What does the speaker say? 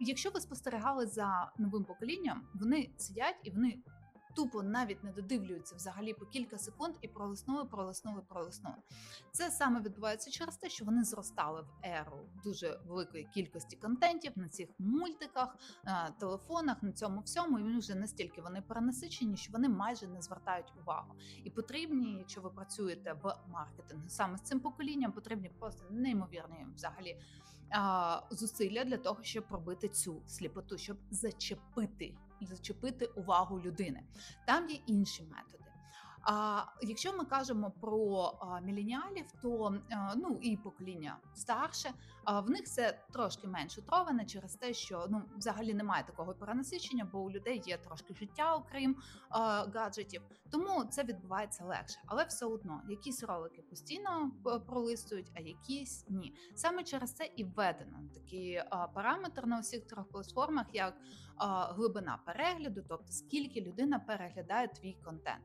якщо ви спостерігали за новим поколінням, вони сидять і вони тупо навіть не додивлюються взагалі по кілька секунд і пролиснули, пролиснули, пролиснули. Це саме відбувається через те, що вони зростали в еру дуже великої кількості контентів на цих мультиках, е, телефонах, на цьому всьому. І вже настільки вони перенасичені, що вони майже не звертають увагу. І потрібні, якщо ви працюєте в маркетингу саме з цим поколінням, потрібні просто неймовірні взагалі а, зусилля для того, щоб пробити цю сліпоту, щоб зачепити зачепити увагу людини. Там є інші методи. А якщо ми кажемо про міленіалів, то ну і покоління старше, в них це трошки менш утроване через те, що ну взагалі немає такого перенасичення, бо у людей є трошки життя, окрім гаджетів. Тому це відбувається легше, але все одно якісь ролики постійно пролистують, а якісь ні. Саме через це і введено такий параметр на усіх трьох платформах, як глибина перегляду, тобто скільки людина переглядає твій контент.